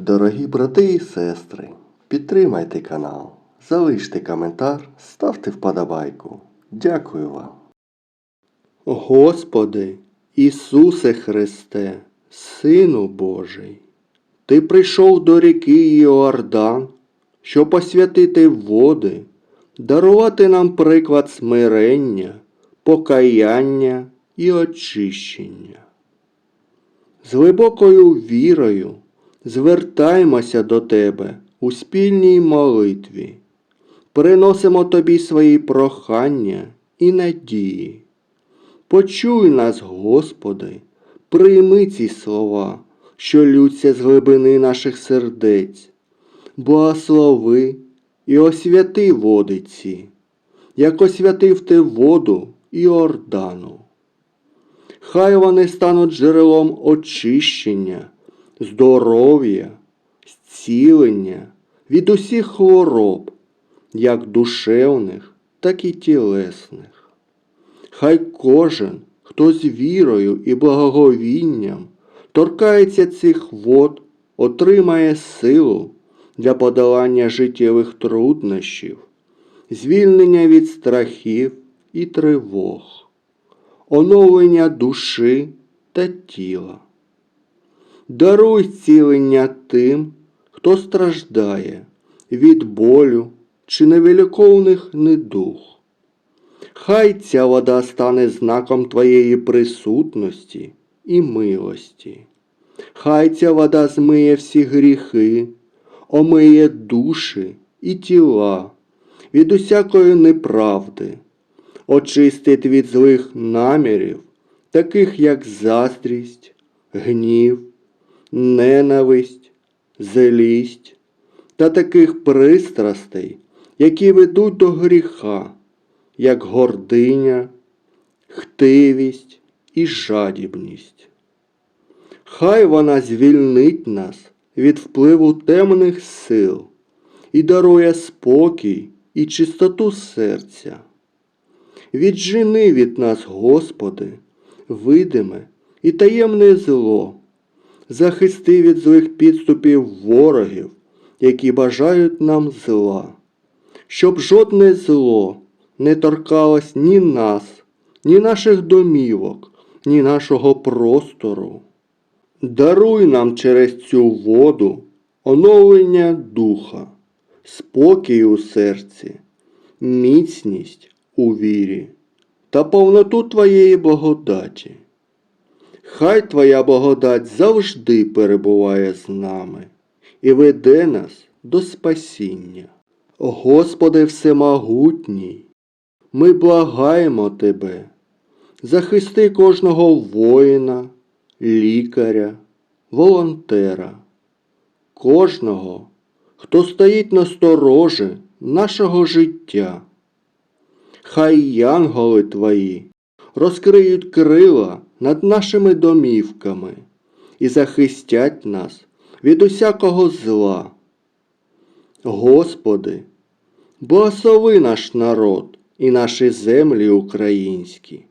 Дорогі брати і сестри, підтримайте канал, залиште коментар, ставте вподобайку. Дякую вам. Господи, Ісусе Христе, Сину Божий, Ти прийшов до ріки Іордан, щоб освятити води, дарувати нам приклад смирення, покаяння і очищення. З глибокою вірою звертаємося до Тебе у спільній молитві, приносимо Тобі свої прохання і надії. Почуй нас, Господи, прийми ці слова, що лються з глибини наших сердець, благослови і освяти води ці, як освятив ти воду Іордану. Хай вони стануть джерелом очищення, здоров'я, зцілення від усіх хвороб, як душевних, так і тілесних. Хай кожен, хто з вірою і благоговінням торкається цих вод, отримає силу для подолання життєвих труднощів, звільнення від страхів і тривог оновлення душі та тіла. Даруй зцілення тим, хто страждає від болю чи невеликовних недух. Хай ця вода стане знаком Твоєї присутності і милості. Хай ця вода змиє всі гріхи, омиє душі і тіла від усякої неправди очистить від злих намірів, таких як заздрість, гнів, ненависть, злість та таких пристрастей, які ведуть до гріха, як гординя, хтивість і жадібність. Хай вона звільнить нас від впливу темних сил і дарує спокій і чистоту серця. Віджени від нас, Господи, видиме і таємне зло, захисти від злих підступів ворогів, які бажають нам зла, щоб жодне зло не торкалось ні нас, ні наших домівок, ні нашого простору. Даруй нам через цю воду оновлення духа, спокій у серці, міцність у вірі та повноту Твоєї благодаті. Хай Твоя благодать завжди перебуває з нами і веде нас до спасіння. Господи Всемогутній, ми благаємо Тебе, захисти кожного воїна, лікаря, волонтера, кожного, хто стоїть на сторожі нашого життя. Хай янголи твої розкриють крила над нашими домівками і захистять нас від усякого зла. Господи, благослови наш народ і наші землі українські.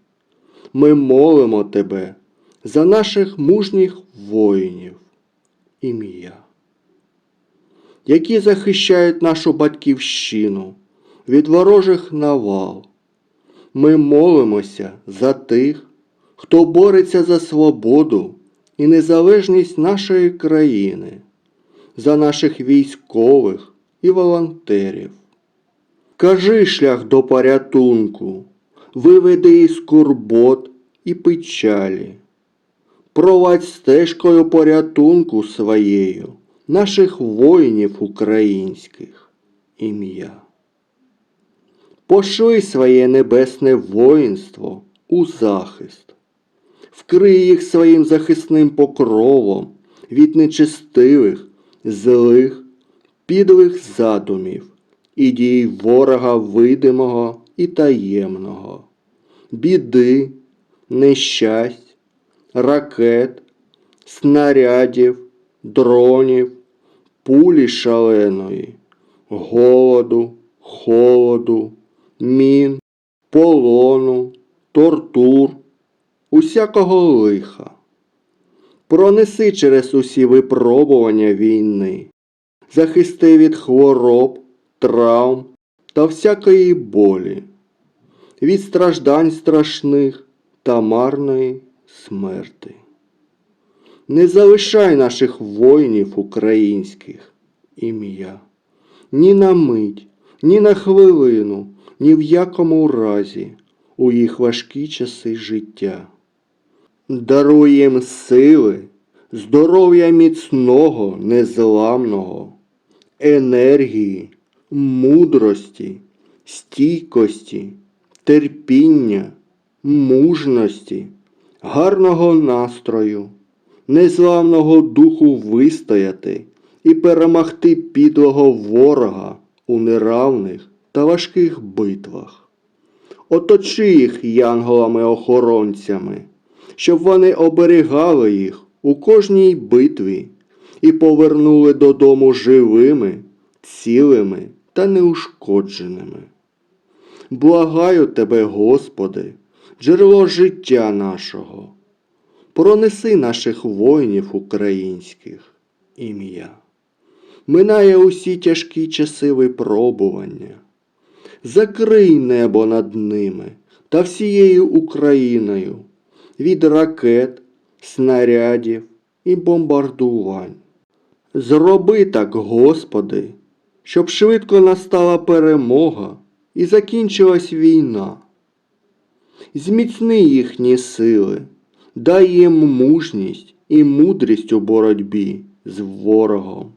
Ми молимо Тебе за наших мужніх воїнів, ім'я, які захищають нашу батьківщину від ворожих навал. Ми молимося за тих, хто бореться за свободу і незалежність нашої країни, за наших військових і волонтерів. Кажи шлях до порятунку, виведи із скорбот і печалі, провадь стежкою порятунку своєю наших воїнів українських ім'я. Пошли своє небесне воїнство у захист, вкрий їх своїм захисним покровом від нечестивих, злих, підлих задумів і дій ворога видимого і таємного, біди, нещасть, ракет, снарядів, дронів, пулі шаленої, голоду, холоду мін, полону, тортур, усякого лиха. пронеси через усі випробування війни, захисти від хвороб, травм та всякої болі, від страждань страшних та марної смерти. Не залишай наших воїнів українських ім'я. Ні на мить, ні на хвилину, ні в якому разі у їх важкі часи життя. Даруй їм сили, здоров'я міцного, незламного, енергії, мудрості, стійкості, терпіння, мужності, гарного настрою, незламного духу вистояти і перемогти підлого ворога у неравних та важких битвах. Оточи їх янголами-охоронцями, щоб вони оберігали їх у кожній битві і повернули додому живими, цілими та неушкодженими. Благаю тебе, Господи, джерело життя нашого, пронеси наших воїнів українських ім'я. Минає усі тяжкі часи випробування. Закрий небо над ними та всією Україною від ракет, снарядів і бомбардувань. Зроби так, Господи, щоб швидко настала перемога і закінчилась війна. Зміцни їхні сили, дай їм мужність і мудрість у боротьбі з ворогом.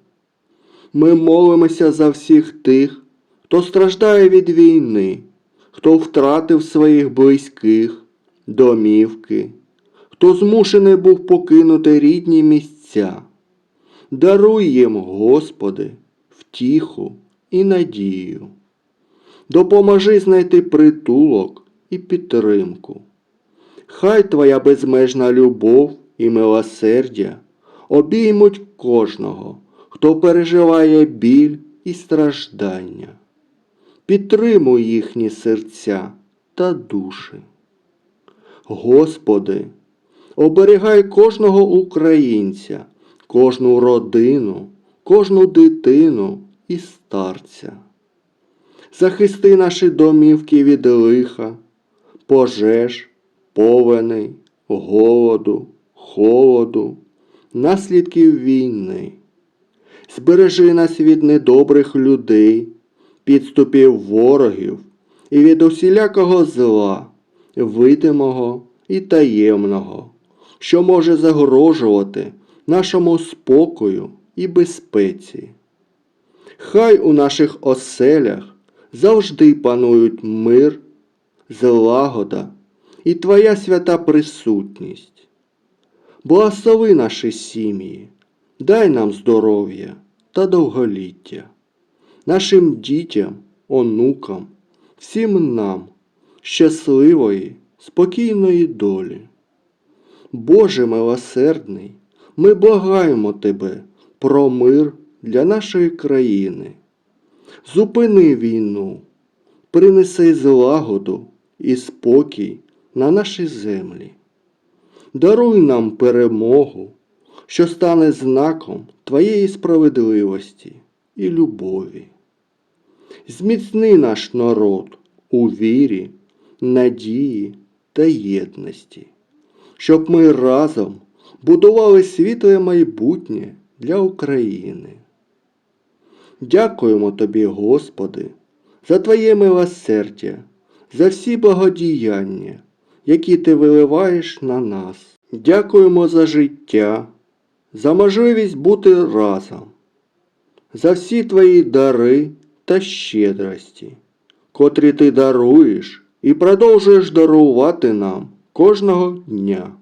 Ми молимося за всіх тих, хто страждає від війни, хто втратив своїх близьких, домівки, хто змушений був покинути рідні місця. Даруй їм, Господи, втіху і надію. Допоможи знайти притулок і підтримку. Хай Твоя безмежна любов і милосердя обіймуть кожного, хто переживає біль і страждання. Підтримуй їхні серця та душі. Господи, оберігай кожного українця, кожну родину, кожну дитину і старця. Захисти наші домівки від лиха, пожеж, повеней, голоду, холоду, наслідків війни. Збережи нас від недобрих людей, підступів ворогів і від усілякого зла, видимого і таємного, що може загрожувати нашому спокою і безпеці. Хай у наших оселях завжди панують мир, злагода і Твоя свята присутність. Благослови наші сім'ї, дай нам здоров'я та довголіття, нашим дітям, онукам, всім нам щасливої, спокійної долі. Боже милосердний, ми благаємо Тебе про мир для нашої країни. Зупини війну, принеси злагоду і спокій на наші землі. Даруй нам перемогу, що стане знаком Твоєї справедливості і любові. Зміцни наш народ у вірі, надії та єдності, щоб ми разом будували світле майбутнє для України. Дякуємо Тобі, Господи, за Твоє милосердя, за всі благодіяння, які Ти виливаєш на нас. Дякуємо за життя, за можливість бути разом, за всі Твої дари та щедрості, котрі Ти даруєш і продовжуєш дарувати нам кожного дня.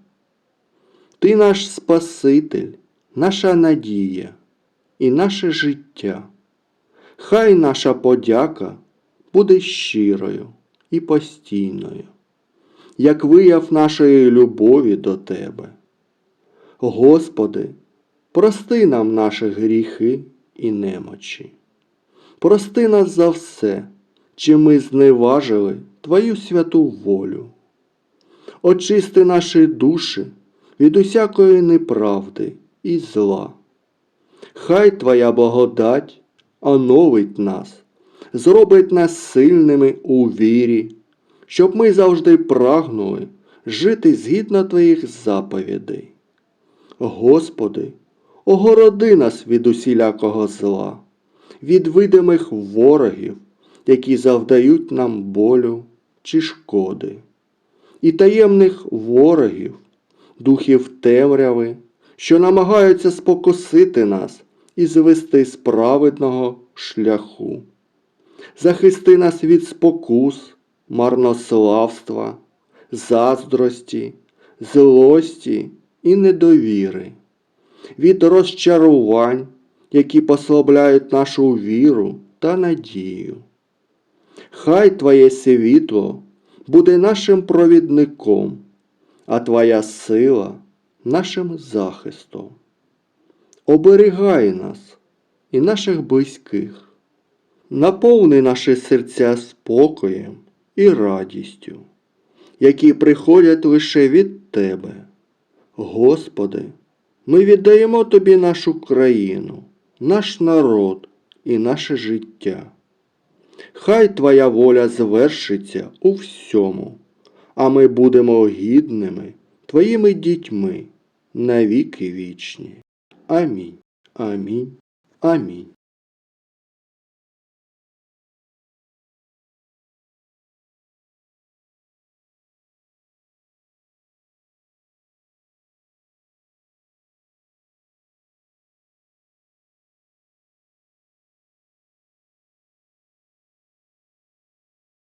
Ти наш Спаситель, наша надія і наше життя. Хай наша подяка буде щирою і постійною, як вияв нашої любові до Тебе. Господи, прости нам наші гріхи і немочі. Прости нас за все, чи ми зневажили Твою святу волю. Очисти наші душі від усякої неправди і зла. Хай Твоя благодать оновить нас, зробить нас сильними у вірі, щоб ми завжди прагнули жити згідно Твоїх заповідей. Господи, огороди нас від усілякого зла, від видимих ворогів, які завдають нам болю чи шкоди, і таємних ворогів, духів темряви, що намагаються спокусити нас і звести з праведного шляху. Захисти нас від спокус, марнославства, заздрості, злості і недовіри, від розчарувань, які послабляють нашу віру та надію. Хай Твоє світло буде нашим провідником, а Твоя сила нашим захистом. Оберігай нас і наших близьких, наповни наші серця спокоєм і радістю, які приходять лише від Тебе. Господи, ми віддаємо Тобі нашу країну, наш народ і наше життя. Хай Твоя воля звершиться у всьому, а ми будемо гідними Твоїми дітьми навіки вічні. Амінь. Амінь. Амінь.